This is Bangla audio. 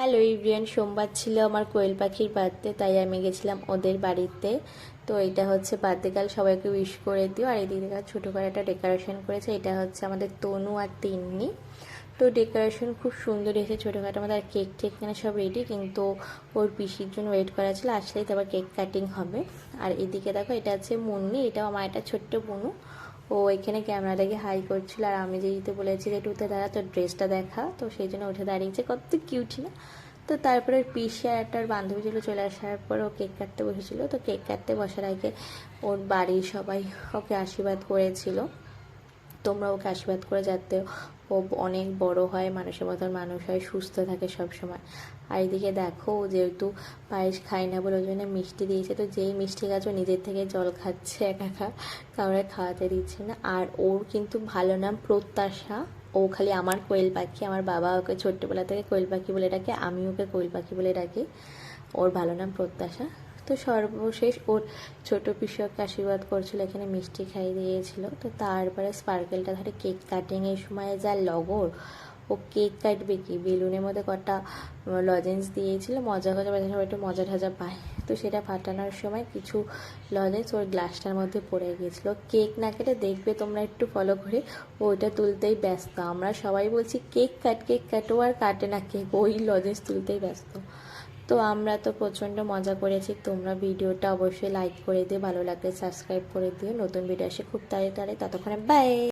হ্যালো ইভরিয়ান সোমবার ছিল আমার কোয়েল পাখির বার্থডে তাই আমি গেছিলাম ওদের বাড়িতে। তো এটা হচ্ছে বার্থডে কাল সবাইকে উইশ করে দিও। আর এদিকে ছোটো করে একটা ডেকোরেশন করেছে। এটা হচ্ছে আমাদের তনু আর তিন্নি। তো ডেকোরেশন খুব সুন্দর এসে ছোটোখাটো আমাদের কেক টেক এখানে সব রেডি কিন্তু ওর পিসির জন্য ওয়েট করা ছিল। আসলেই তারপর কেক কাটিং হবে। আর এদিকে দেখো, এটা হচ্ছে মুন্নি, এটাও আমার একটা ছোট্ট বনু। ও এখানে ক্যামেরাটাকে হাই করছিল আর আমি যেহেতু বলেছি যে একটু উঠে দাঁড়া, তোর ড্রেসটা দেখা। তো সেই জন্য উঠে দাঁড়িয়েছে। কত কিউট না? তো তারপরে পিসি আর একটা বান্ধবী ছিল, চলে আসার পর ও কেক কাটতে বসেছিল। তো কেক কাটতে বসার আগে ওর বাড়ির সবাই ওকে আশীর্বাদ করেছিল। তোমরা ওকে আশীর্বাদ করে যাতে ও অনেক বড় হয়, মানুষের মতন মানুষ হয়, সুস্থ থাকে সব সময় আর এদিকে দেখো যেহেতু পায়েস খায় না বলে ওই জন্য মিষ্টি দিয়েছে, তো যেই মিষ্টি গাছ ও নিজের থেকে জল খাচ্ছে একা একা কাউরে খাওয়াতে দিচ্ছে না। আর ওর কিন্তু ভালো নাম প্রত্যাশা, ও খালি আমার কোয়েল পাখি, আমার বাবা ওকে ছোট্টবেলা থেকে কোয়েল পাখি বলে ডাকে, আমি ওকে কোয়েল পাখি বলে ডাকি। ওর ভালো নাম প্রত্যাশা। তো সর্বশেষ ওর ছোট পিসুকে আশীর্বাদ করছিল, এখানে মিষ্টি খাইয়ে দিয়েছিল। তো তারপরে স্পার্কেলটা ধরে কেক কাটিং কাটিংয়ের সময় যা লগর, ও কেক কাটবে কি? বেলুনের মধ্যে কটা লজেন্স দিয়েছিল, মজা করে বাজে সবাই একটু মজা ঠাজা পায়। তো সেটা ফাটানোর সময় কিছু লজেন্স ওর গ্লাসটার মধ্যে পড়ে গিয়েছিল। কেক না কেটে দেখবে তোমরা একটু ফলো করে ওইটা তুলতেই ব্যস্ত। আমরা সবাই বলছি, কেক কাট, কেক কাটো আর কাটে না কেক। ওই লজেন্স তুলতেই ব্যস্ত। তো আমরা তো প্রচণ্ড মজা করেছি। তোমরা ভিডিওটা অবশ্যই লাইক করে দিও, ভালো লাগলে সাবস্ক্রাইব করে দিও। নতুন ভিডিও আসে খুব তাড়াতাড়ি। ততক্ষণে বাই